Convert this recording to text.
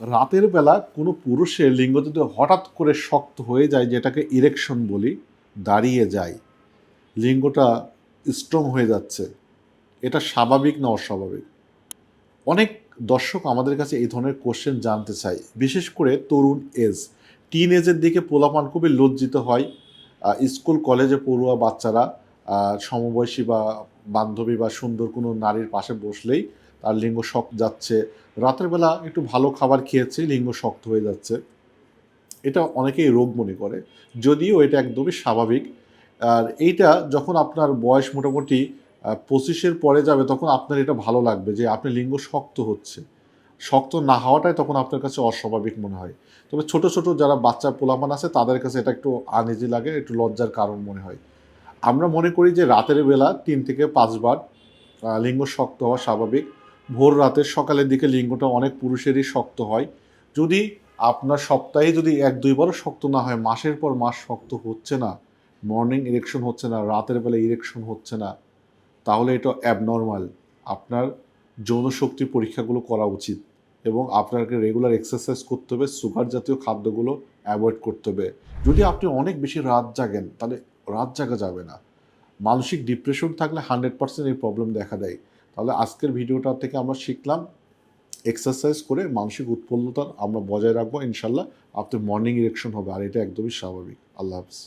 রাতের বেলা কোনো পুরুষের লিঙ্গ যদি হঠাৎ করে শক্ত হয়ে যায়, যেটাকে ইরেকশন বলি, দাঁড়িয়ে যায়, লিঙ্গটা স্ট্রং হয়ে যাচ্ছে, এটা স্বাভাবিক না অস্বাভাবিক? অনেক দর্শক আমাদের কাছে এই ধরনের কোশ্চেন জানতে চায়। বিশেষ করে তরুণ এজ টিন এজের দিকে পোলাপান খুবই লজ্জিত হয়। স্কুল কলেজে পড়ুয়া বাচ্চারা সমবয়সী বা বান্ধবী বা সুন্দর কোনো নারীর পাশে বসলেই তার লিঙ্গ শক্ত যাচ্ছে। রাতের বেলা একটু ভালো খাবার খেয়েছে, লিঙ্গ শক্ত হয়ে যাচ্ছে। এটা অনেকেই রোগ মনে করে, যদিও এটা একদমই স্বাভাবিক। আর এইটা যখন আপনার বয়স মোটামুটি পঁচিশের পরে যাবে, তখন আপনার এটা ভালো লাগবে যে আপনি লিঙ্গ শক্ত হচ্ছে। শক্ত না হওয়াটাই তখন আপনার কাছে অস্বাভাবিক মনে হয়। তবে ছোট ছোট যারা বাচ্চা পোলামান আছে, তাদের কাছে এটা একটু আনইজি লাগে, একটু লজ্জার কারণ মনে হয়। আমরা মনে করি যে রাতের বেলা তিন থেকে পাঁচবার লিঙ্গ শক্ত হওয়া স্বাভাবিক। ভোর রাতের সকালের দিকে লিঙ্গটা অনেক পুরুষেরই শক্ত হয়। যদি আপনার সপ্তাহে যদি এক দুইবারও শক্ত না হয়, মাসের পর মাস শক্ত হচ্ছে না মর্নিং ইরেকশন হচ্ছে না, রাতের বেলা ইরেকশন হচ্ছে না, তাহলে এটা অ্যাবনর্মাল আপনার যৌন শক্তি পরীক্ষাগুলো করা উচিত এবং আপনাকে রেগুলার এক্সারসাইজ করতে হবে সুগার জাতীয় খাদ্যগুলো অ্যাভয়েড করতে হবে। যদি আপনি অনেক বেশি রাত জাগেন, তাহলে রাত জাগা যাবে না। মানসিক ডিপ্রেশন থাকলে হান্ড্রেড পার্সেন্ট এই প্রবলেম দেখা দেয়। তাহলে আজকের ভিডিওটা থেকে আমরা শিখলাম এক্সারসাইজ করে মানসিক উৎপন্নতা আমরা বজায় রাখব, ইনশাল্লাহ। আপনার মর্নিং ইরেকশন হবে, আর এটা একদমই স্বাভাবিক। আল্লাহ হাফিজ।